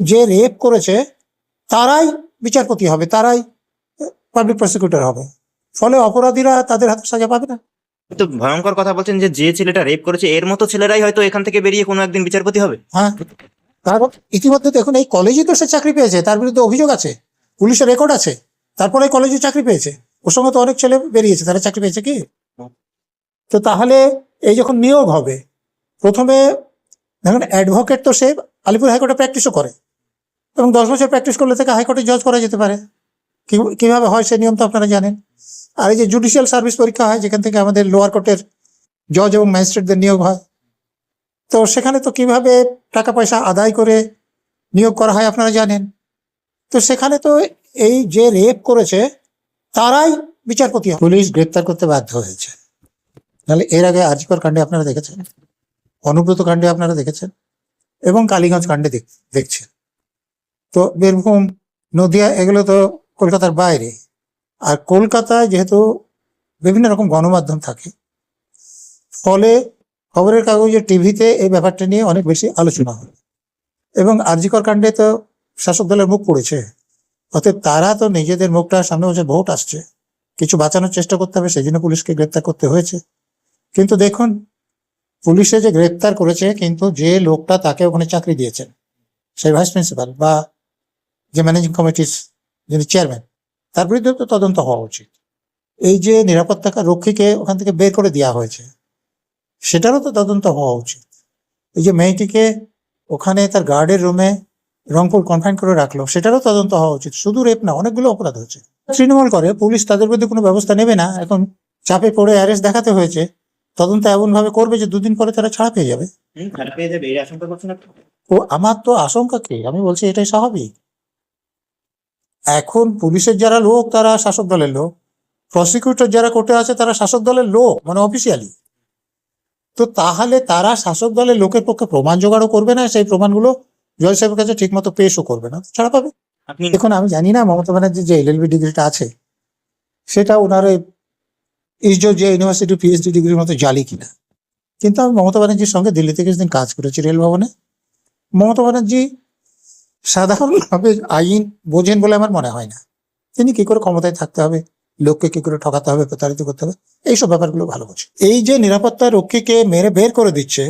যে রেপ করেছে তারাই বিচারপতি হবে তারাই পাবলিক প্রসিকিউটর হবে। ফলে অপরাধীরা তাদের হাতে সাজা পাবে না। তো ভয়ঙ্কর কথা বলছেন যে যে ছেলেটা রেপ করেছে এর মতো ছেলেরাই হয়তো এখান থেকে বেরিয়ে কোনো একদিন বিচারপতি হবে। হ্যাঁ। কারণ ইতিমধ্যে দেখুন এই কলেজে তো সে চাকরি পেয়েছে তার বিরুদ্ধে অভিযোগ আছে পুলিশের রেকর্ড আছে তারপরে কলেজে চাকরি পেয়েছে। ওর সঙ্গে তো অনেক ছেলে বেরিয়েছে তারা চাকরি পেয়েছে কি? তো তাহলে এই যখন নিয়োগ হবে প্রথমে দেখুন অ্যাডভোকেট তো সে আলিপুর হাইকোর্টে প্র্যাকটিসও করে। এবং দশ বছর প্র্যাকটিস করলে থেকে হাইকোর্টে জজ করা যেতে পারে। কীভাবে হয় সে নিয়ম তো আপনারা জানেন। আর এই যে জুডিশিয়াল সার্ভিস পরীক্ষা হয়, যেখান থেকে আমাদের লোয়ার কোর্টের জজ এবং ম্যাজিস্ট্রেটদের নিয়োগ হয়। তো সেখানে তো কীভাবে টাকা পয়সা আদায় করে নিয়োগ করা হয় আপনারা জানেন। তো সেখানে তো এই যে রেপ করেছে, তারাই বিচারপতি পুলিশ গ্রেপ্তার করতে বাধ্য হয়েছে। তাহলে এর আগে আজিকর কাণ্ডে আপনারা দেখেছেন? অনুব্রত কাণ্ডে আপনারা দেখেছেন? এবং কালীগঞ্জ কাণ্ডে দেখ- দেখছেন তো বীরভূম, নদিয়া, এগুলো তো কলকাতার বাইরে। আর কলকাতায় যেহেতু বিভিন্ন রকম গণমাধ্যম থাকে, ফলে খবরের কাগজে টিভিতে এই ব্যাপারটা নিয়ে অনেক বেশি আলোচনা হয়। এবং আরজিকর কাণ্ডে তো শাসক দলের মুখ পড়েছে। অতএব তারা তো নিজেদের মুখটা সামনে বছর ভোট আসছে। কিছু বাঁচানোর চেষ্টা করতে হবে, সেই জন্য পুলিশকে গ্রেপ্তার করতে হয়েছে। কিন্তু দেখুন পুলিশে যে গ্রেপ্তার করেছে, কিন্তু যে লোকটা তাকে ওখানে চাকরি দিয়েছেন, সেই ভাইস প্রিন্সিপাল বা যে ম্যানেজিং কমিটির যিনি চেয়ারম্যান, তার বিরুদ্ধে তো তদন্ত হওয়া উচিত। এই যে নিরাপত্তা রক্ষীকে ওখান থেকে বের করে দেওয়া হয়েছে, সেটারও তো তদন্ত হওয়া উচিত। এই যে মেয়েটিকে ওখানে তার গার্ডের রুমে রংপুর কনফাইন করে রাখল, সেটারও তদন্ত হওয়া উচিত। শুধু রেপ না, অনেকগুলো অপরাধ হচ্ছে তৃণমূল করে, পুলিশ তাদের বিরুদ্ধে কোনো ব্যবস্থা নেবে না। এখন চাপে পড়ে অ্যারেস্ট দেখাতে হয়েছে। তদন্ত এমন ভাবে করবে যে দুদিন পরে তারা ছাড়া পেয়ে যাবে। খারাপ পেয়ে যাবে এই আশঙ্কা করছেন আপনি? ও আমার তো আশঙ্কা কি? আমি বলছি এটাই স্বাভাবিক। এখন পুলিশের যারা লোক তারা শাসক দলের লোক। প্রসিকিউটর যারা কোর্টে আছে তারা শাসক দলের লোক মানে অফিসিয়ালি তো তাহলে তারা শাসক দলের লোকের পক্ষে প্রমাণ জোগাড়ও করবে না সেই প্রমাণগুলো জয় সাহেবের কাছে ঠিক মতো পেশও করবে না ছাড়া পাবে। দেখুন আমি জানি না মমতা ব্যানার্জির যে এল এলএলবি ডিগ্রিটা আছে সেটা ওনার ওই ইসজো যে ইউনিভার্সিটি পিএইচডি ডিগ্রির মতো জালি কিনা? কিন্তু আমি মমতা ব্যানার্জির সঙ্গে দিল্লিতে কিছুদিন কাজ করেছি রেল ভবনে। মমতা ব্যানার্জি সাধারণভাবে আইন বোঝেন বলে আমার মনে হয় না। তিনি কি করে ক্ষমতায় থাকতে হবে, লোককে কি করে ঠকাতে হবে, প্রতারিত করতে হবে, এইসব ব্যাপারগুলো ভালো বোঝে। এই যে নিরাপত্তা রক্ষীকে মেরে বের করে দিচ্ছে,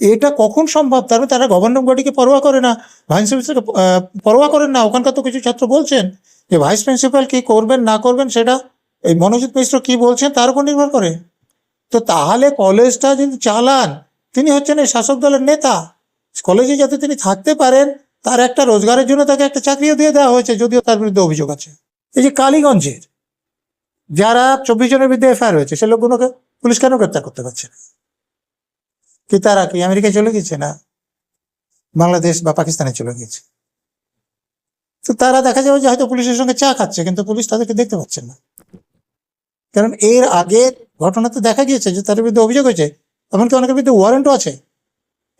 এটা কখন সম্ভব? তার মানে তারা গভর্নর বডিকে পরোয়া করে না, ভাইস প্রিন্সিপালকে পরোয়া করেন না। ওখানকার তো কিছু ছাত্র বলছেন যে ভাইস প্রিন্সিপাল কি করবেন, না করবেন, সেটা এই মনোজিৎ মিশ্র কি বলছেন তার উপর নির্ভর করে। তো তাহলে কলেজটা যদি চালান, তিনি হচ্ছেন এই শাসক দলের নেতা। কলেজে যাতে তিনি থাকতে পারেন, তার একটা রোজগারের জন্য তাকে একটা চাকরিও দিয়ে দেওয়া হয়েছে, যদিও তার বিরুদ্ধে অভিযোগ আছে। এই যে কালীগঞ্জের, যারা চব্বিশ জনের বিরুদ্ধে এফআইআর হয়েছে, সে লোকগুলোকে পুলিশ কেন গ্রেপ্তার করতে পারছে না? কি তারা কি আমেরিকায় চলে গেছে না বাংলাদেশ বা পাকিস্তানে চলে গেছে? তো তারা দেখা যাবে যে হয়তো পুলিশের সঙ্গে চা খাচ্ছে, কিন্তু পুলিশ তাদেরকে দেখতে পাচ্ছে না। কারণ এর আগের ঘটনাতে দেখা গিয়েছে যে তাদের বিরুদ্ধে অভিযোগ হয়েছে, এমনকি অনেকের বিরুদ্ধে ওয়ারেন্টও আছে।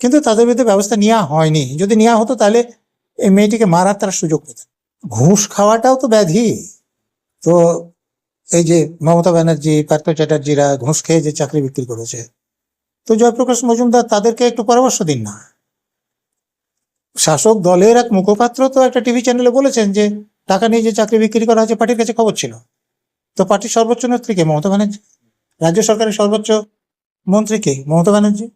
কিন্তু তাদের বিরুদ্ধে ব্যবস্থা নেওয়া হয়নি। যদি নেওয়া হতো তাহলে এই মেয়েটিকে মারার তারা সুযোগ পেত। ঘুষ খাওয়াটাও তো ব্যাধি। তো এই যে মমতা ব্যানার্জি, পার্থ চ্যাটার্জিরা ঘুষ খেয়ে যে চাকরি বিক্রি করেছে, তো জয়প্রকাশ মজুমদার তাদেরকে একটু পরামর্শ দিন না। শাসক দলের এক মুখপাত্র তো একটা টিভি চ্যানেলে বলেছেন যে, টাকা নিয়ে যে চাকরি বিক্রি করা হয়েছে, পার্টির কাছে খবর ছিল। তো পার্টির সর্বোচ্চ নেত্রীকে মমতা ব্যানার্জি। রাজ্য সরকারের সর্বোচ্চ মন্ত্রীকে মমতা ব্যানার্জি।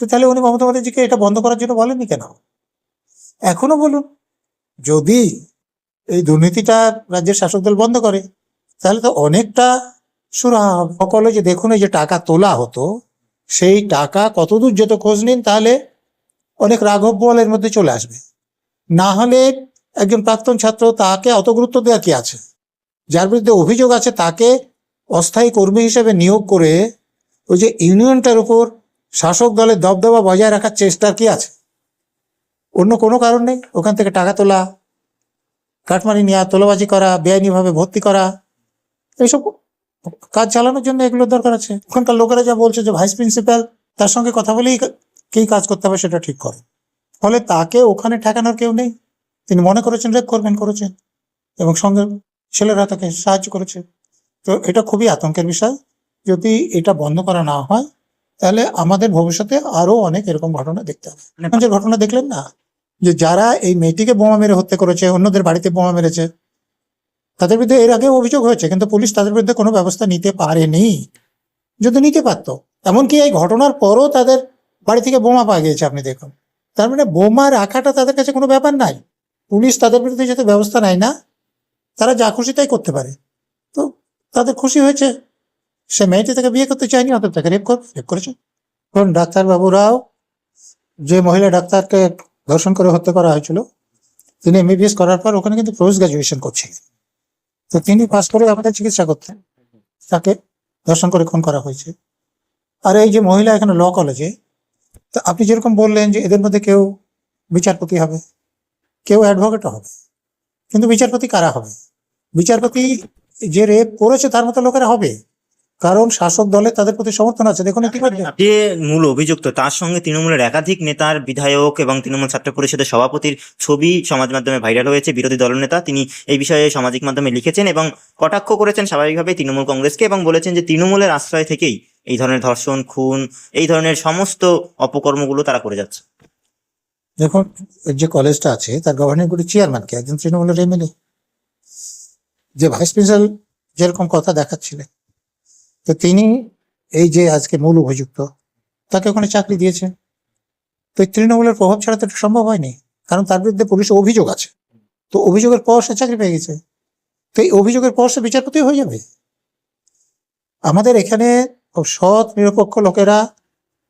তো তাহলে উনি মমতা ব্যানার্জিকে এটা বন্ধ করার জন্য বলেননি কেন? এখনও বলুন, যদি এই দুর্নীতিটা রাজ্যের শাসক দল বন্ধ করে, তাহলে তো অনেকটা সুরাহা সকলে যে দেখুন এই যে টাকা তোলা হতো, সেই টাকা কতদূর যেত খোঁজ নিন, তাহলে অনেক রাঘব বলের মধ্যে চলে আসবে। না হলে একজন প্রাক্তন ছাত্র তাকে অত গুরুত্ব দেওয়া কি আছে? যার বিরুদ্ধে অভিযোগ আছে তাকে অস্থায়ী কর্মী হিসেবে নিয়োগ করে ওই যে ইউনিয়নটার উপর শাসক দলের দবদবা বজায় রাখার চেষ্টা কি আছে? অন্য কোনো কারণ নেই? ওখান থেকে টাকা তোলা, কাটমানি নেওয়া, তোলাবাজি করা, বেআইনিভাবে ভর্তি করা, এইসব কাজ চালানোর জন্য এগুলোর দরকার আছে। ওখানকার লোকেরা যা বলছে যে ভাইস প্রিন্সিপাল তার সঙ্গে কথা বলেই কি কাজ করতে হবে সেটা ঠিক করে। ফলে তাকে ওখানে ঠেকানোর কেউ নেই। তিনি মনে করেছেন, রেপ করবেন করেছেন। এবং সঙ্গে ছেলেরা তাকে সাহায্য করেছে। তো এটা খুবই আতঙ্কের বিষয়। যদি এটা বন্ধ করা না হয় তাহলে আমাদের ভবিষ্যতে আরও অনেক এরকম ঘটনা দেখতে হবে। যে ঘটনা দেখলেন না যে যারা এই মেয়েটিকে বোমা মেরে হত্যা করেছে অন্যদের বাড়িতে বোমা মেরেছে তাদের বিরুদ্ধে এর আগেও অভিযোগ হয়েছে কিন্তু পুলিশ তাদের বিরুদ্ধে কোনো ব্যবস্থা নিতে পারেনি। যদি নিতে পারতো এমনকি এই ঘটনার পরও তাদের বাড়ি থেকে বোমা পাওয়া গিয়েছে আপনি দেখুন। তার মানে বোমা রাখাটা তাদের কাছে কোনো ব্যাপার নাই। পুলিশ তাদের বিরুদ্ধে যাতে ব্যবস্থা নেয় না তারা যা খুশি তাই করতে পারে। তো তাদের খুশি হয়েছে। সে মেয়েটি তাকে বিয়ে করতে চায়নি অত তাকে রেপ করবে রেপ করেছে। কারণ ডাক্তারবাবুরাও যে মহিলা ডাক্তারকে ধর্ষণ করে হত্যা করা হয়েছিল, তিনি এমবিবিএস করার পর ওখানে কিন্তু পোস্ট গ্রাজুয়েশন করছিলেন তো তিনি পাস করে আমাদের চিকিৎসা করতেন। তাকে ধর্ষণ করে খুন করা হয়েছে। আর এই যে মহিলা এখানে ল কলেজে তো আপনি যেরকম বললেন যে এদের মধ্যে কেউ বিচারপতি হবে, কেউ অ্যাডভোকেটও হবে। কিন্তু বিচারপতি কারা হবে? বিচারপতি যে রেপ করেছে তার মতো লোকেরা হবে। কারণ শাসক দলে তাদের প্রতি সমর্থন আছে। দেখুন যে মূল অভিযুক্ত, তার সঙ্গে তৃণমূলের একাধিক নেতার বিধায়ক এবং তৃণমূল ছাত্র পরিষদের সভাপতির ছবি সমাজ মাধ্যমে ভাইরাল হয়েছে। বিরোধী দলনেতা, তিনি এই বিষয়ে সামাজিক মাধ্যমে লিখেছেন এবং কটাক্ষ করেছেন স্বাভাবিকভাবে তৃণমূল কংগ্রেসকে এবং বলেছেন যে তৃণমূলের আশ্রয় থেকেই এই ধরনের ধর্ষণ, খুন, এই ধরনের সমস্ত অপকর্মগুলো তারা করে যাচ্ছে। দেখুন যে কলেজটা আছে, তার গভর্নিং বডি চেয়ারম্যান কে, একজন তৃণমূলের এমএলএ যে ভাইস প্রিন্সিপাল যেরকম কথা দেখাচ্ছিলেন, তো তিনি এই যে আজকে মূল অভিযুক্ত তাকে ওখানে চাকরি দিয়েছে তো এই তৃণমূলের প্রভাব ছাড়া তো সম্ভব হয়নি, কারণ তার বিরুদ্ধে পুলিশের অভিযোগ আছে। তো অভিযোগের পর সে চাকরি পেয়ে গেছে। তো এই অভিযোগের পর সে বিচারপতি হয়ে যাবে। আমাদের এখানে সৎ, নিরপেক্ষ লোকেরা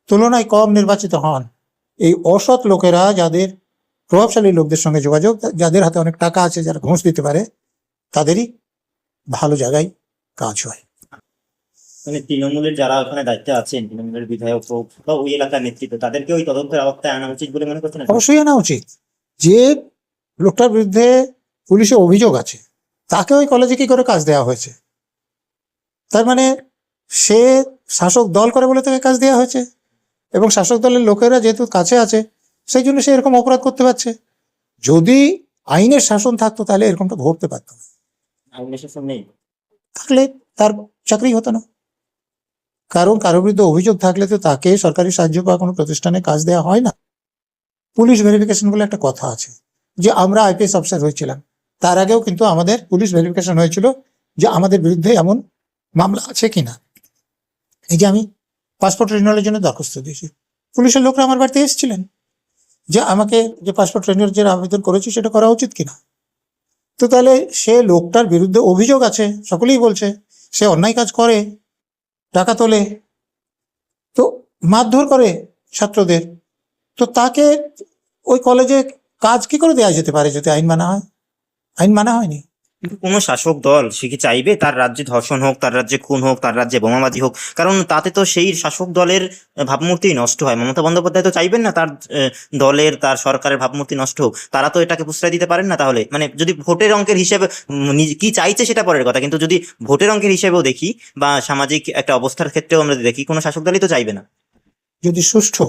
তুলনায় কম নির্বাচিত হন। এই অসৎ লোকেরা যাদের প্রভাবশালী লোকদের সঙ্গে যোগাযোগ যাদের হাতে অনেক টাকা আছে যারা ঘুষ দিতে পারে তাদেরই ভালো জায়গায় কাজ হয়। মানে তৃণমূলের যারা ওখানে দায়িত্বে আছেন তৃণমূলের বিধায়ক হোক বা ওই এলাকার নেতৃত্ব তাদেরকে ওই তদন্তের আওতায় আনা উচিত বলে মনে করছেন অবশ্যই আনা উচিত। যে লোকটার বিরুদ্ধে পুলিশে অভিযোগ আছে তাকে ওই কলেজে কি করে কাজ দেওয়া হয়েছে? তার মানে সে শাসক দল করে বলে তাকে কাজ দেওয়া হয়েছে? এবং শাসক দলের লোকেরা যেহেতু কাছে আছে সেই জন্য সে এরকম অপরাধ করতে পারছে। যদি আইনের শাসন থাকতো তাহলে এরকমটা ঘটতে পারতো না। আইনের শাসন নেই। থাকলে তার চাকরি হতো না। কারণ কারোর বিরুদ্ধে অভিযোগ থাকলে তো তাকে সরকারি সাহায্য বা কোনো প্রতিষ্ঠানে কাজ দেওয়া হয় না। পুলিশ ভেরিফিকেশন বলে একটা কথা আছে যে আমরা আইপিএস অফিসার হয়েছিলাম। তার আগেও কিন্তু আমাদের পুলিশ ভেরিফিকেশন হয়েছিল যে আমাদের বিরুদ্ধে এমন মামলা আছে কিনা। এই যে আমি পাসপোর্ট রিনিউয়ালের জন্য দরখাস্ত দিয়েছি। পুলিশের লোকরা আমার বাড়িতে এসেছিলেন। যে আমাকে যে পাসপোর্ট রিনিউয়াল যে আবেদন করেছি, সেটা করা উচিত কিনা? তো তাহলে সে লোকটার বিরুদ্ধে অভিযোগ আছে, সকলেই বলছে, সে অন্যায় কাজ করে, টাকা তোলে, তো মারধর করে ছাত্রদের। তো তাকে ওই কলেজে কাজ কি করে দেওয়া যেতে পারে যদি আইন মানা হয়? আইন মানা হয়নি? কিন্তু কোনো শাসক দল, সে কি চাইবে? তার রাজ্যে ধর্ষণ হোক, তার রাজ্যে খুন হোক, তার রাজ্যে বোমাবাজি হোক, কারণ তাতে তো সেই শাসক দলের ভাবমূর্তি নষ্ট হয়। মমতা বন্দ্যোপাধ্যায় তো চাইবেন না তার দলের, তার সরকারের ভাবমূর্তি নষ্ট হোক। তারা তো এটাকে প্রশ্রয় দিতে পারেন না তাহলে। মানে যদি ভোটের অঙ্কের হিসেবে কি চাইছে সেটা পরের কথা। কিন্তু যদি ভোটের অঙ্কের হিসেবেও দেখি বা সামাজিক একটা অবস্থার ক্ষেত্রেও আমরা দেখি, কোনো শাসক দলই তো চাইবে না। যদি সুষ্ঠু,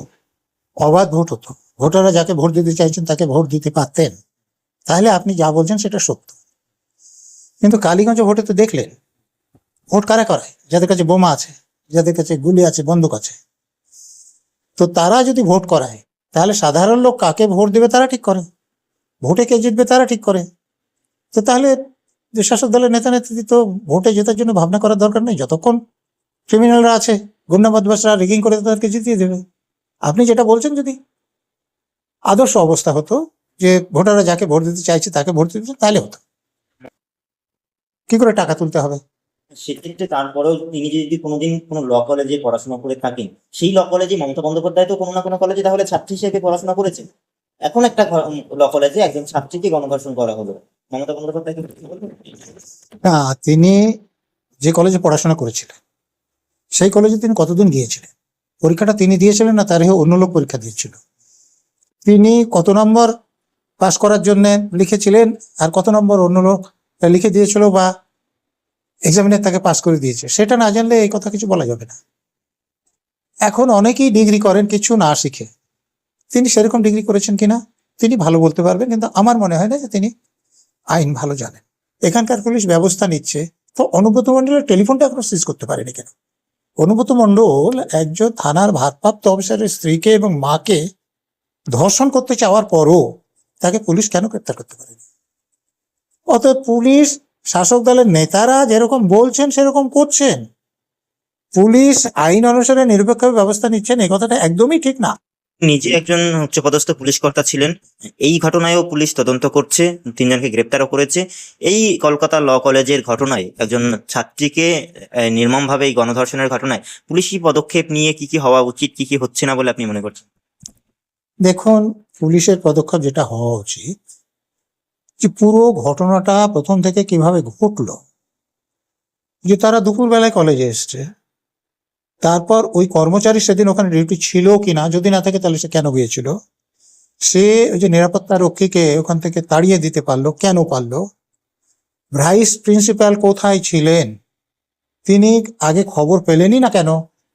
অবাধ ভোট হতো, ভোটাররা যাকে ভোট দিতে চাইছেন তাকে ভোট দিতে পারতেন, তাহলে আপনি যা বলছেন সেটা সত্য। কিন্তু কালীগঞ্জ ভোটে তো দেখলেন। ভোট কারা করায়? যাদের কাছে বোমা আছে, যাদের কাছে গুলি আছে, বন্দুক আছে। তো তারা যদি ভোট করায়, তাহলে সাধারণ লোক কাকে ভোট দেবে তারা ঠিক করে। ভোটে কে জিতবে তারা ঠিক করে। তো তাহলে শাসক দলের নেতা নেত্রী তো ভোটে জেতার জন্য ভাবনা করার দরকার নেই। যতক্ষণ ক্রিমিনালরা আছে গুন্ডা বদমাসরা রিগিং করে তাদেরকে জিতিয়ে দেবে। আপনি যেটা বলছেন যদি আদর্শ অবস্থা হতো যে ভোটাররা যাকে ভোট দিতে চাইছে তাকে ভোট দিতে তাহলে হতো। কি করে টাকা তুলতে হবে? সেক্ষেত্রে তারপরেও তিনি যদি কোনোদিন কোনো ল কলেজে পড়াশোনা করে থাকেন সেই ল কলেজে মমতা বন্দ্যোপাধ্যায় তো কোনো না কোনো কলেজে তাহলে ছাত্রী হিসেবে পড়াশোনা করেছে। এখন একটা ল কলেজে একজন ছাত্রীকে গণধর্ষণ করা হলো। মমতা বন্দ্যোপাধ্যায়? না তিনি যে কলেজে পড়াশোনা করেছিলেন সেই কলেজে তিনি কতদিন গিয়েছিলেন? পরীক্ষাটা তিনি দিয়েছিলেন না তার অন্য লোক পরীক্ষা দিয়েছিল? তিনি কত নম্বর পাস করার জন্য লিখেছিলেন আর কত নম্বর অন্য লোক লিখে দিয়েছিল বা এক্সামিনার তাকে পাস করে দিয়েছে। সেটা না জানলে এই কথা কিছু বলা যাবে না। এখন অনেকেই ডিগ্রি করেন, কিছু না শিখে। তিনি সেরকম ডিগ্রি করেছেন কিনা, তিনি ভালো বলতে পারবেন, কিন্তু আমার মনে হয় না যে তিনি আইন ভালো জানেন। এখানকার পুলিশ ব্যবস্থা নিচ্ছে, তো অনুব্রত মন্ডলের টেলিফোনটা এখনও সিজ করতে পারেনি কেন? অনুব্রত মন্ডল একজন থানার ভারপ্রাপ্ত অফিসারের স্ত্রীকে এবং মাকে ধর্ষণ করতে চাওয়ার পরও তাকে পুলিশ কেন গ্রেপ্তার করতে পারেনি? অতএব পুলিশ শাসক দলের নেতারা যেরকম বলছেন সেরকম করছেন। পুলিশ আইন অনুসারে নিরপেক্ষ ব্যবস্থা নিচ্ছেন এই কথাটা একদমই ঠিক না। নিজে একজন উচ্চপদস্থ পুলিশ কর্তা ছিলেন। এই ঘটনায়ও পুলিশ তদন্ত করছে তিনজনকে গ্রেপ্তারও করেছে। এই কলকাতা ল কলেজের ঘটনায় একজন ছাত্রীকে নির্মমভাবে এই গণধর্ষণের ঘটনায় পুলিশি পদক্ষেপ নিয়ে কি কি হওয়া উচিত কি কি হচ্ছে না বলে আপনি মনে করছেন? দেখুন পুলিশের পদক্ষেপ যেটা হওয়া উচিত যে পুরো ঘটনাটা প্রথম থেকে কীভাবে ঘটলো। যে তারা দুপুরবেলায় কলেজে এসছে। তারপর ওই কর্মচারী সেদিন ওখানে ডিউটি ছিল কি না যদি না থাকে তাহলে সে কেন গিয়েছিল? সে ওই যে নিরাপত্তা রক্ষীকে ওখান থেকে তাড়িয়ে দিতে পারল, কেন পারল? ভাইস প্রিন্সিপাল কোথায় ছিলেন? তিনি আগে খবর পেলেনই না কেন?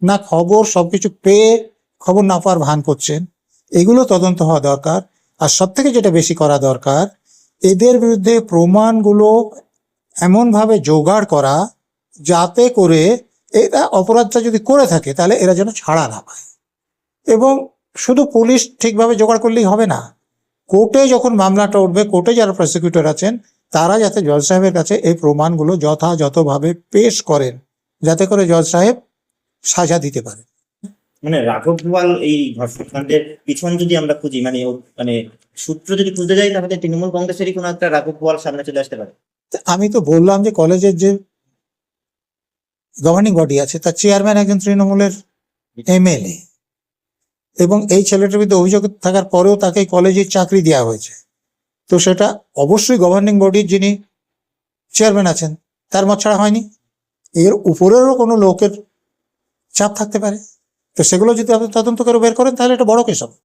না খবর, সবকিছু পেয়ে খবর না পাওয়ার ভান করছেন? এগুলো তদন্ত হওয়া দরকার। আর সব থেকে যেটা বেশি করা দরকার এদের বিরুদ্ধে প্রমাণগুলো এমনভাবে জোগাড় করা যাতে করে এরা অপরাধটা যদি করে থাকে, তাহলে এরা যেন ছাড়া না পায়। এবং শুধু পুলিশ ঠিকভাবে জোগাড় করলেই হবে না, কোর্টে যখন মামলাটা উঠবে, কোর্টে যারা প্রসিকিউটর আছেন, তারা যাতে জজ সাহেবের কাছে এই প্রমাণগুলো যথাযথভাবে পেশ করেন, যাতে করে জজ সাহেব সাজা দিতে পারে মানে রাঘব গোয়াল এই ধর্ষণকাণ্ডের পিছন যদি আমরা খুঁজি মানে মানে সূত্র যদি খুঁজতে যাই, তাহলে তৃণমূল কংগ্রেসেরই কোনো একটা রাঘব বোয়াল সামনে চলে আসতে পারে। আমি তো বললাম যে কলেজের যে গভর্নিং বডি আছে, তার চেয়ারম্যান একজন তৃণমূলের এমএলএ এবং এই ছেলেটার বিরুদ্ধে অভিযোগ থাকার পরেও তাকে কলেজে চাকরি দেওয়া হয়েছে। তো সেটা অবশ্যই গভর্নিং বডির যিনি চেয়ারম্যান আছেন, তার মত ছাড়া হয়নি। এর উপরেরও কোনো লোকের চাপ থাকতে পারে। তো সেগুলো যদি আপনি তদন্ত করে বের করেন তাহলে এটা বড় কেস হবে।